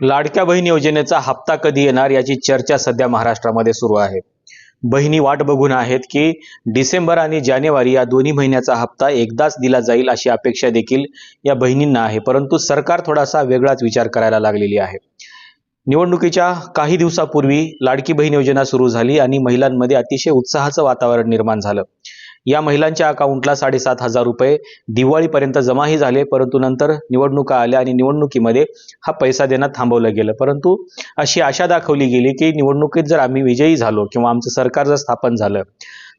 लाडक्या बहीण योजनेचा हप्ता कधी येणार याची चर्चा सध्या महाराष्ट्रामध्ये सुरू आहे. बहिणी वाट बघून आहेत की डिसेंबर आणि जानेवारी या दोन्ही महिन्याचा हप्ता एकदाच दिला जाईल अशी अपेक्षा देखील या बहिणींना आहे. परंतु सरकार थोडासा वेगळाच विचार करायला लागलेली आहे. निवडणुकीच्या काही दिवसापूर्वी लाडकी बहीण योजना सुरू झाली आणि महिलांमध्ये अतिशय उत्साहाचं वातावरण निर्माण झालं. या महिलांच्या अकाउंटला साडेसात हजार रुपये दिवाळीपर्यंत जमाही झाले परंतु नंतर निवडणुका आल्या आणि निवडणुकीमध्ये हा पैसा देणं थांबवलं गेलं. परंतु अशी आशा दाखवली गेली की निवडणुकीत जर आम्ही विजयी झालो किंवा आमचं सरकार जर स्थापन झालं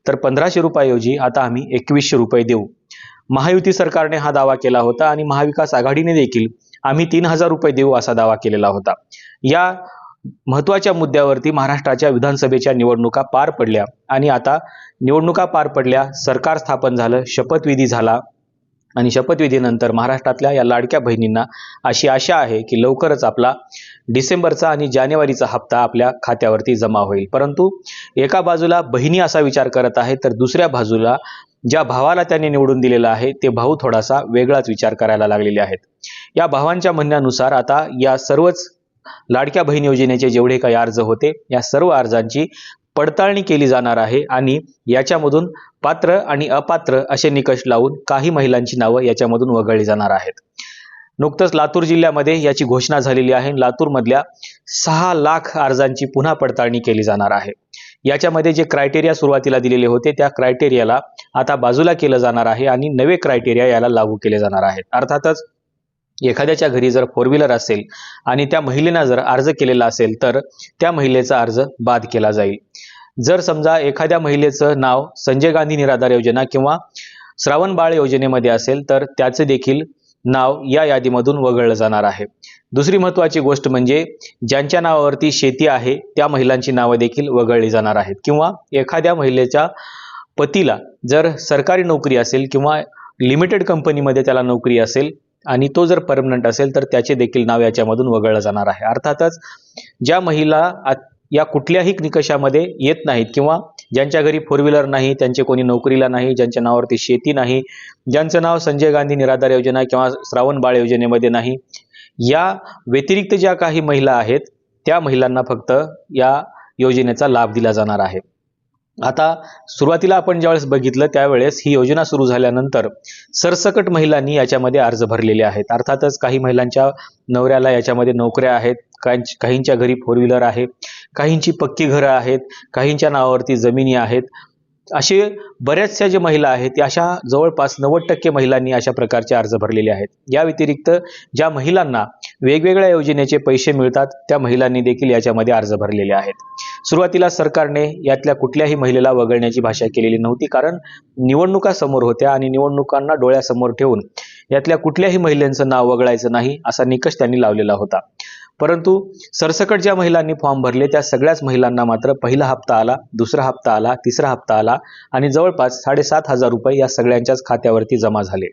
तर पंधराशे रुपयाऐवजी आता आम्ही एकवीसशे रुपये देऊ. महायुती सरकारने हा दावा केला होता आणि महाविकास आघाडीने देखील आम्ही तीन हजार रुपये देऊ असा दावा केलेला होता. या महत्त्वाच्या मुद्द्यावरती महाराष्ट्राच्या विधानसभेच्या निवडणुका पार पडल्या. आणि आता निवडणुका पार पडल्या सरकार स्थापन झालं शपथविधी झाला. आणि शपथविधीनंतर महाराष्ट्रातल्या या लाडक्या बहिणींना अशी आशा आहे की लवकरच आपला डिसेंबरचा आणि जानेवारीचा हप्ता आपल्या खात्यावरती जमा होईल. परंतु एका बाजूला बहिणी असा विचार करत आहे तर दुसऱ्या बाजूला ज्या भावाला त्यांनी निवडून दिलेला आहे ते भाऊ थोडासा वेगळाच विचार करायला लागलेले आहेत. या भावांच्या म्हणण्यानुसार आता या सर्वच लाडक्या बहीण योजनेचे जेवढे काही अर्ज होते या सर्व अर्जांची पडताळणी केली जाणार आहे आणि याच्यामधून पात्र आणि अपात्र असे निकष लावून काही महिलांची नावं याच्यामधून वगळली जाणार आहेत. नुकतंच लातूर जिल्ह्यामध्ये याची घोषणा झालेली आहे. लातूरमधल्या सहा लाख अर्जांची पुन्हा पडताळणी केली जाणार आहे. याच्यामध्ये जे क्रायटेरिया सुरुवातीला दिलेले होते त्या क्रायटेरियाला आता बाजूला केलं जाणार आहे आणि नवे क्रायटेरिया याला लागू केले जाणार आहेत. अर्थातच एखाद्याच्या घरी जर फोर व्हीलर असेल आणि त्या महिलेनं जर अर्ज केलेला असेल तर त्या महिलेचा अर्ज बाद केला जाईल. जर समजा एखाद्या महिलेचं नाव संजय गांधी निराधार योजना किंवा श्रावण बाळ योजनेमध्ये असेल तर त्याचे देखील नाव या यादीमधून वगळलं जाणार आहे. दुसरी महत्त्वाची गोष्ट म्हणजे ज्यांच्या नावावरती शेती आहे त्या महिलांची नावं देखील वगळली जाणार आहेत. किंवा एखाद्या महिलेच्या पतीला जर सरकारी नोकरी असेल किंवा लिमिटेड कंपनीमध्ये त्याला नोकरी असेल आणि तो जर परमनंट असेल तर त्याचे देखील नाव याच्यामधून वगळलं जाणार आहे. अर्थातच ज्या महिला या कुठल्याही निकषामध्ये येत नाहीत किंवा ज्यांच्या घरी फोर व्हीलर नाही त्यांचे कोणी नोकरीला नाही ज्यांच्या नावावरती शेती नाही ज्यांचं नाव संजय गांधी निराधार योजना किंवा श्रावण बाळ योजनेमध्ये नाही या व्यतिरिक्त ज्या काही महिला आहेत त्या महिलांना फक्त या योजनेचा लाभ दिला जाणार आहे. आता सुरुवातीला आपण ज्यावेळेस बघितलं त्यावेळेस ही योजना सुरू झाल्यानंतर सरसकट महिलांनी याच्यामध्ये अर्ज भरलेले आहेत. अर्थातच काही महिलांच्या नवऱ्याला याच्यामध्ये नोकऱ्या आहेत काहींच्या घरी फोर व्हीलर आहे काहींची पक्की घरं आहेत काहींच्या नावावरती जमिनी आहेत. असे बऱ्याचशा ज्या महिला आहेत त्या अशा जवळपास नव्वद टक्के महिलांनी अशा प्रकारचे अर्ज भरलेले आहेत. या व्यतिरिक्त ज्या महिलांना वेगवेगळ्या योजनेचे पैसे मिळतात त्या महिलांनी देखील याच्यामध्ये अर्ज भरलेले आहेत. सुरुवातीला सरकारने यातल्या कुठल्याही महिलेला वगळण्याची भाषा केलेली नव्हती कारण निवडणुका समोर होत्या आणि निवडणुकांना डोळ्यासमोर ठेवून यातल्या कुठल्याही महिलेचं नाव वगळायचं नाही असा निकष त्यांनी लावलेला होता. परंतु सरसकट ज्या महिलांनी फॉर्म भरले त्या सगळ्याच महिलांना मात्र पहिला हप्ता आला दुसरा हप्ता आला तिसरा हप्ता आला आणि जवळपास साडेसात हजार रुपये या सगळ्यांच्याच खात्यावरती जमा झाले.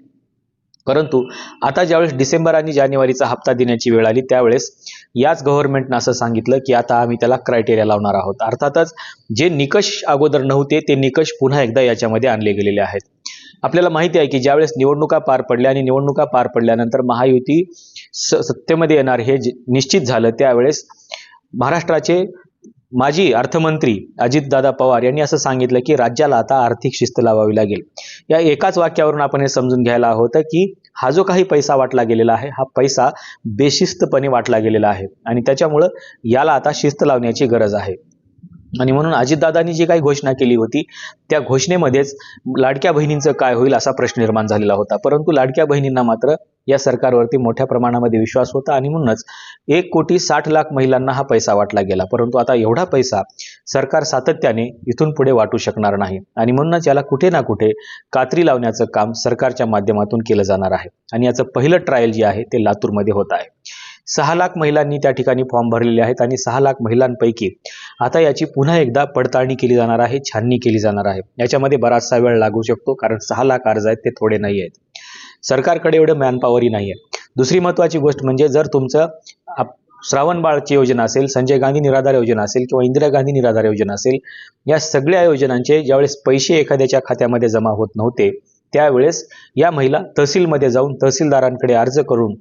परंतु आता ज्यावेळेस डिसेंबर आणि जानेवारीचा हप्ता देण्याची वेळ आली त्यावेळेस याच गव्हर्नमेंटनं असं सांगितलं की आता आम्ही त्याला क्रायटेरिया लावणार आहोत. अर्थातच जे निकष अगोदर नव्हते ते निकष पुन्हा एकदा याच्यामध्ये आणले गेलेले आहेत. आपल्याला माहिती आहे की ज्यावेळेस निवडणुका पार पडल्या आणि निवडणुका पार पडल्यानंतर महायुती सत्तेमध्ये येणार हे जे- निश्चित झालं त्यावेळेस महाराष्ट्राचे माजी अर्थमंत्री अजितदादा पवार यांनी असं सांगितलं की राज्याला आता आर्थिक शिस्त लावावी लागेल. या एकाच वाक्यावरून आपण हे समजून घ्यायला होतं की हा जो काही पैसा वाटला गेलेला आहे हा पैसा बेशिस्तपणे वाटला गेलेला आहे आणि त्याच्यामुळं याला आता शिस्त लावण्याची गरज आहे. आणि म्हणून अजितदादांनी जी काही घोषणा केली होती त्या घोषणेमध्येच लाडक्या बहिणींचं काय होईल असा प्रश्न निर्माण झालेला होता. परंतु लाडक्या बहिणींना मात्र या सरकारवरती मोठ्या प्रमाणामध्ये विश्वास होता आणि म्हणूनच एक कोटी साठ लाख महिलांना हा पैसा वाटला गेला. परंतु आता एवढा पैसा सरकार सातत्याने इथून पुढे वाटू शकणार नाही आणि म्हणूनच याला कुठे ना कुठे कात्री लावण्याचं काम सरकारच्या माध्यमातून केलं जाणार आहे. आणि याचं पहिलं ट्रायल जे आहे ते लातूरमध्ये होत आहे. सहा लाख महिलांनी त्या ठिकाणी फॉर्म भरलेले आहेत आणि सहा लाख महिलांपैकी आता याची पुन्हा एकदा पडताळणी केली जाणार आहे छाननी केली जाणार आहे. याच्यामध्ये बराचसा वेळ लागू शकतो कारण सहा लाख अर्ज आहेत ते थोडे नाही आहेत. सरकारकडे एवढं मॅनपॉवरही नाही आहे दुसरी महत्त्वाची गोष्ट म्हणजे जर तुमचं आप- श्रावण बाळची योजना असेल संजय गांधी निराधार योजना असेल किंवा इंदिरा गांधी निराधार योजना असेल या सगळ्या योजनांचे ज्यावेळेस पैसे एखाद्याच्या खात्यामध्ये जमा होत नव्हते त्यावेळेस या महिला तहसीलमध्ये जाऊन तहसीलदारांकडे अर्ज करून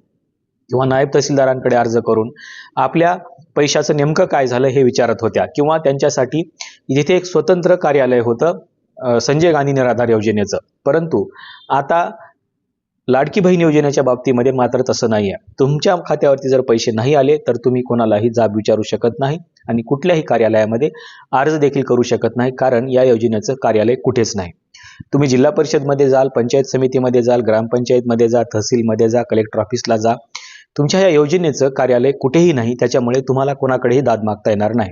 किंवा नायब तहसीलदारांकडे अर्ज करून आपल्या पैशाचं नेमकं काय झालं हे विचारत होत्या. किंवा त्यांच्यासाठी जिथे एक स्वतंत्र कार्यालय होतं संजय गांधी निराधार योजनेचं. परंतु आता लाडकी बहीण योजनेच्या बाबतीमध्ये मात्र तसं नाही आहे तुमच्या खात्यावरती जर पैसे नाही आले तर तुम्ही कोणालाही जाब विचारू शकत नाही आणि कुठल्याही कार्यालयामध्ये अर्ज देखील करू शकत नाही कारण या योजनेचं कार्यालय कुठेच नाही. तुम्ही जिल्हा परिषदमध्ये जाल पंचायत समितीमध्ये जाल ग्रामपंचायतमध्ये जा तहसीलमध्ये जा कलेक्टर ऑफिसला जा तुमच्या या योजनेचं कार्यालय कुठेही नाही त्याच्यामुळे तुम्हाला कोणाकडेही दाद मागता येणार नाही.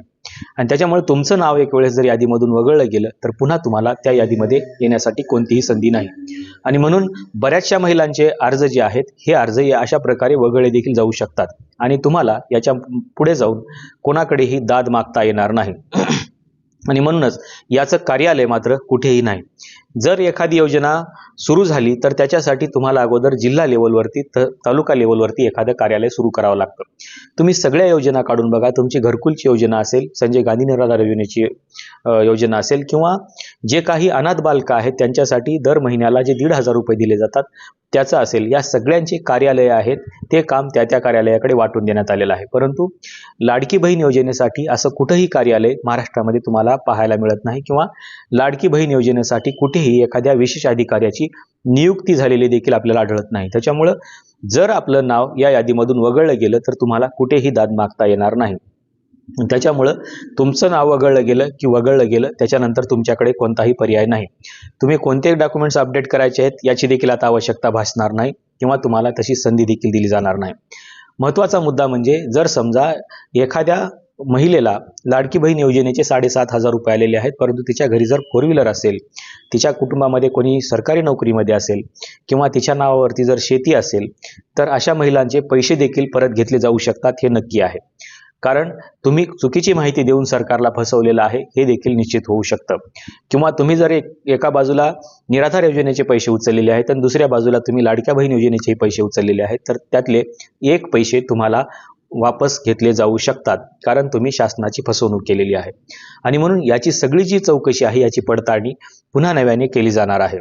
आणि त्याच्यामुळे तुमचं नाव एक वेळेस जर यादीमधून वगळलं गेलं तर पुन्हा तुम्हाला त्या यादीमध्ये येण्यासाठी कोणतीही संधी नाही. आणि म्हणून बऱ्याचशा महिलांचे अर्ज जे आहेत हे अर्ज या अशा प्रकारे वगळले देखील जाऊ शकतात. आणि तुम्हाला याच्यापुढे जाऊन कोणाकडेही दाद मागता येणार नाही. आणि म्हणूनच याचं कार्यालय मात्र कुठेही नाही. जर एखादी योजना सुरू झाली तर त्याच्यासाठी तुम्हाला अगोदर जिल्हा लेवलवरती त तालुका लेवलवरती एखादं कार्यालय सुरू करावं लागतं. तुम्ही सगळ्या योजना काढून बघा. तुमची घरकुलची योजना असेल संजय गांधी निराधार योजनेची योजना असेल किंवा जे काही अनाथ बालकं आहेत त्यांच्यासाठी दर महिन्याला जे दीड हजार रुपये दिले जातात त्याचं असेल. या सगळ्यांचे कार्यालय आहेत ते काम त्या त्या कार्यालयाकडे वाटून देण्यात आलेलं आहे. परंतु लाडकी बहीण योजनेसाठी असं कुठंही कार्यालय महाराष्ट्रामध्ये तुम्हाला पाहायला मिळत नाही किंवा लाडकी बहीण योजनेसाठी कुठेही एखाद्या विशेष अधिकाऱ्याची नियुक्ती झालेली देखील आपल्याला आढळत नाही. त्याच्यामुळं जर आपलं नाव या यादीमधून वगळलं गेलं तर तुम्हाला कुठेही दाद मागता येणार नाही. त्याच्यामुळं तुमचं नाव वगळलं गेलं की वगळलं गेलं त्याच्यानंतर तुमच्याकडे कोणताही पर्याय नाही. तुम्ही कोणते डॉक्युमेंट्स अपडेट करायचे आहेत याची देखील आता आवश्यकता भासणार नाही किंवा तुम्हाला तशी संधी देखील दिली जाणार नाही. महत्त्वाचा मुद्दा म्हणजे जर समजा एखाद्या महिलेला लाडकी बहीण योजनेचे साडेसात हजार रुपये आलेले आहेत. परंतु तिच्या घरी जर फोर व्हीलर असेल तिच्या कुटुंबामध्ये कोणी सरकारी नोकरीमध्ये असेल किंवा तिच्या नावावरती जर शेती असेल तर अशा महिलांचे पैसे देखील परत घेतले जाऊ शकतात हे नक्की आहे. कारण तुम्ही चुकीची माहिती देऊन सरकारला फसवलेलं आहे हे देखील निश्चित होऊ शकतं. किंवा तुम्ही जर एक एका बाजूला निराधार योजनेचे पैसे उचललेले आहेत आणि दुसऱ्या बाजूला तुम्ही लाडक्या बहीण योजनेचे पैसे उचललेले आहेत तर त्यातले एक पैसे तुम्हाला वापस घेतले जाऊ शकतात कारण तुम्ही शासनाची फसवणूक केलेली आहे. आणि म्हणून याची सगळी जी चौकशी आहे याची पडताळणी पुन्हा नव्याने केली जाणार आहे.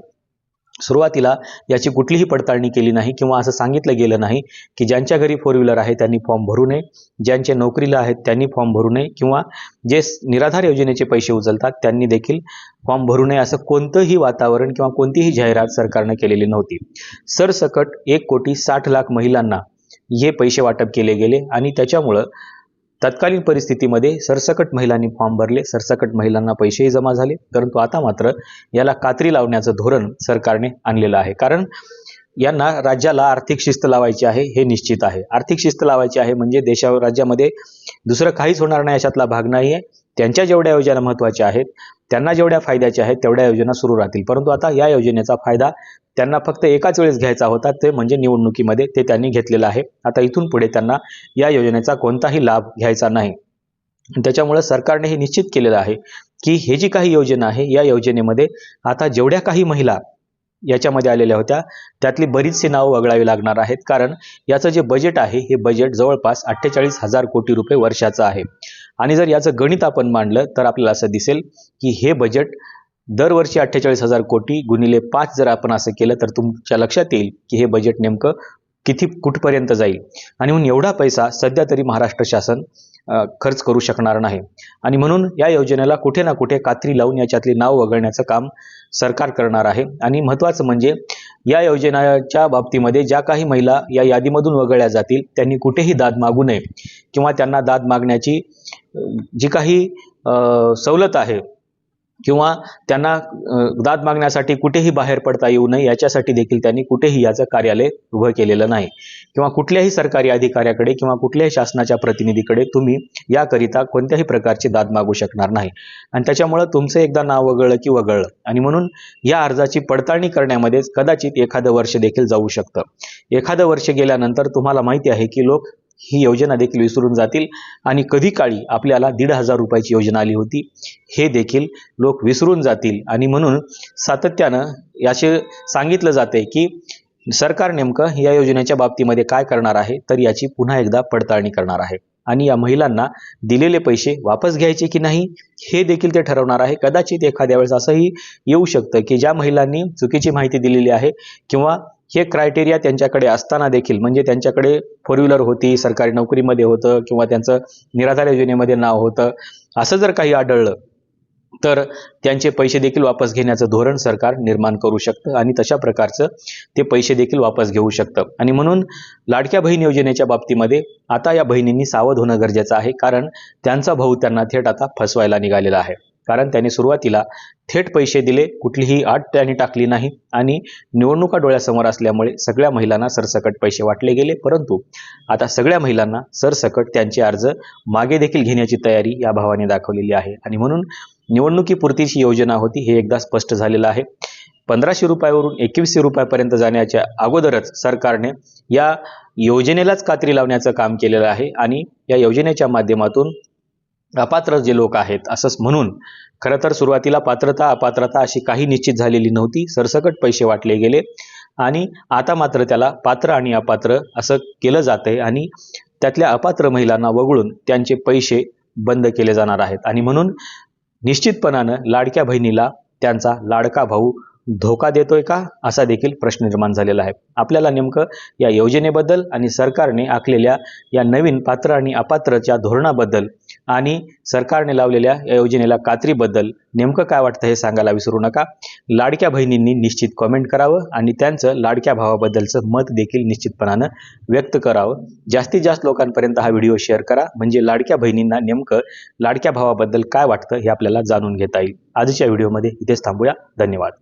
सुरुवातीला याची कुठलीही पडताळणी केली नाही किंवा असं सांगितलं गेलं नाही की ज्यांच्या घरी फोर व्हीलर आहे त्यांनी फॉर्म भरू नये. ज्यांचे नोकरीला आहेत त्यांनी फॉर्म भरू नये. किंवा जे निराधार योजनेचे पैसे उचलतात त्यांनी देखील फॉर्म भरू नये असं कोणतंही वातावरण किंवा कोणतीही जाहिरात सरकारनं केलेली नव्हती. सरसकट एक कोटी साठ लाख महिलांना हे पैसे वाटप केले गेले आणि त्याच्यामुळं तत्कालीन परिस्थितीमध्ये सरसकट महिलांनी फॉर्म भरले. सरसकट महिलांना पैसेही जमा झाले. परंतु आता मात्र याला कात्री लावण्याचं धोरण सरकारने आणलेलं आहे. कारण यांना राज्याला आर्थिक शिस्त लावायची आहे हे निश्चित आहे. आर्थिक शिस्त लावायची आहे म्हणजे देशावर राज्यामध्ये दुसरं काहीच होणार नाही अशातला भाग नाही आहे त्यांच्या जेवढ्या योजना महत्त्वाच्या आहेत त्यांना जेवढ्या फायद्याच्या आहेत तेवढ्या योजना सुरू राहतील. परंतु आता या योजनेचा फायदा त्यांना फक्त एकाच वेळेस घ्यायचा होता ते म्हणजे निवडणुकीमध्ये ते त्यांनी घेतलेलं आहे. आता इथून पुढे त्यांना या योजनेचा कोणताही लाभ घ्यायचा नाही. त्याच्यामुळे सरकारने हे निश्चित केलेलं आहे की हे जी काही योजना आहे या योजनेमध्ये आता जेवढ्या काही महिला याच्यामध्ये आलेल्या होत्या त्यातली बरीचशी नावं वगळावी लागणार आहेत. कारण याचं जे बजेट आहे हे बजेट जवळपास अठ्ठेचाळीस हजार कोटी रुपये वर्षाचं आहे. आणि जर याचं गणित आपण मांडलं तर आपल्याला असं दिसेल की हे बजेट दरवर्षी अठ्ठेचाळीस हजार कोटी गुणिले पाच जर आपण असं केलं तर तुमच्या लक्षात येईल की हे बजेट नेमकं किती कुठपर्यंत जाईल. आणि म्हणून एवढा पैसा सध्या तरी महाराष्ट्र शासन खर्च करू शकणार नाही. आणि म्हणून या योजनेला कुठे ना कुठे कात्री लावून याच्यातली नाव वगळण्याचं काम सरकार करणार आहे. आणि महत्त्वाचं म्हणजे या योजनेच्या बाबतीमध्ये ज्या काही महिला या यादीमधून वगळल्या जातील त्यांनी कुठेही दाद मागू नये. किंवा त्यांना दाद मागण्याची जी काही सवलत आहे किंवा त्यांना दाद मागण्यासाठी कुठेही बाहेर पडता येऊ नये याच्यासाठी देखील त्यांनी कुठेही याचं कार्यालय उभं केलेलं नाही. किंवा कुठल्याही सरकारी अधिकाऱ्याकडे किंवा कुठल्याही शासनाच्या प्रतिनिधीकडे तुम्ही याकरिता कोणत्याही प्रकारची दाद मागू शकणार नाही. आणि त्याच्यामुळं तुमचं एकदा नाव वगळलं की वगळलं. आणि म्हणून या अर्जाची पडताळणी करण्यामध्ये कदाचित एखादं वर्ष देखील जाऊ शकतं. एखादं वर्ष गेल्यानंतर तुम्हाला माहिती आहे की लोक ही योजना देखील विसरून जातील. आणि कधी काळी आपल्याला दीड हजार रुपयाची योजना आली होती हे देखील लोक विसरून जातील. आणि म्हणून सातत्यानं याचे सांगितलं जाते की सरकार नेमकं या योजनेच्या बाबतीमध्ये काय करणार आहे तर याची पुन्हा एकदा पडताळणी करणार आहे. आणि या महिलांना दिलेले पैसे वापस घ्यायचे की नाही हे देखील ते ठरवणार आहे. कदाचित एखाद्या वेळेस असंही येऊ शकतं की ज्या महिलांनी चुकीची माहिती दिलेली आहे किंवा हे क्रायटेरिया त्यांच्याकडे असताना देखील म्हणजे त्यांच्याकडे फोर व्हीलर होती सरकारी नोकरीमध्ये होतं किंवा त्यांचं निराधार योजनेमध्ये नाव होतं असं जर काही आढळलं तर त्यांचे पैसे देखील वापस घेण्याचं धोरण सरकार निर्माण करू शकतं आणि तशा प्रकारचं ते पैसे देखील वापस घेऊ शकतं. आणि म्हणून लाडक्या बहीण योजनेच्या बाबतीमध्ये आता या बहिणींनी सावध होणं गरजेचं आहे कारण त्यांचा भाऊ त्यांना थेट आता फसवायला निघालेला आहे. कारण त्यांनी सुरुवातीला थेट पैसे दिले कुठलीही आट त्यांनी टाकली नाही आणि निवडणुका डोळ्यासमोर असल्यामुळे सगळ्या महिलांना सरसकट पैसे वाटले गेले. परंतु आता सगळ्या महिलांना सरसकट त्यांचे अर्ज मागे देखील घेण्याची तयारी या भावाने दाखवलेली आहे. आणि म्हणून निवडणुकीपुरतीची योजना होती हे एकदा स्पष्ट झालेलं आहे. पंधराशे रुपयावरून एकवीसशे रुपयापर्यंत जाण्याच्या अगोदरच सरकारने या योजनेलाच कात्री लावण्याचं काम केलेलं आहे आणि या योजनेच्या माध्यमातून अपात्र जे लोक आहेत असंच म्हणून खरं तर सुरुवातीला पात्रता अपात्रता अशी काही निश्चित झालेली नव्हती. सरसकट पैसे वाटले गेले आणि आता मात्र त्याला पात्र आणि अपात्र असं केलं जात आहे आणि त्यातल्या अपात्र महिलांना वगळून त्यांचे पैसे बंद केले जाणार आहेत. आणि म्हणून निश्चितपणानं लाडक्या बहिणीला त्यांचा लाडका भाऊ धोका देतोय का? असा देखील प्रश्न निर्माण झालेला आहे. आपल्याला नेमकं या योजनेबद्दल आणि सरकारने आखलेल्या या नवीन पात्र आणि अपात्रच्या धोरणाबद्दल आणि सरकारने लावलेल्या या योजनेला कात्रीबद्दल नेमकं काय वाटतं हे सांगायला विसरू नका. लाडक्या बहिणींनी निश्चित कमेंट करावं आणि त्यांचं लाडक्या भावाबद्दलचं मत देखील निश्चितपणानं व्यक्त करावं. जास्तीत जास्त लोकांपर्यंत हा व्हिडिओ शेअर करा. म्हणजे लाडक्या बहिणींना नेमकं लाडक्या भावाबद्दल काय वाटतं हे आपल्याला जाणून घेता येईल. आजच्या व्हिडिओमध्ये इथेच थांबूया. धन्यवाद.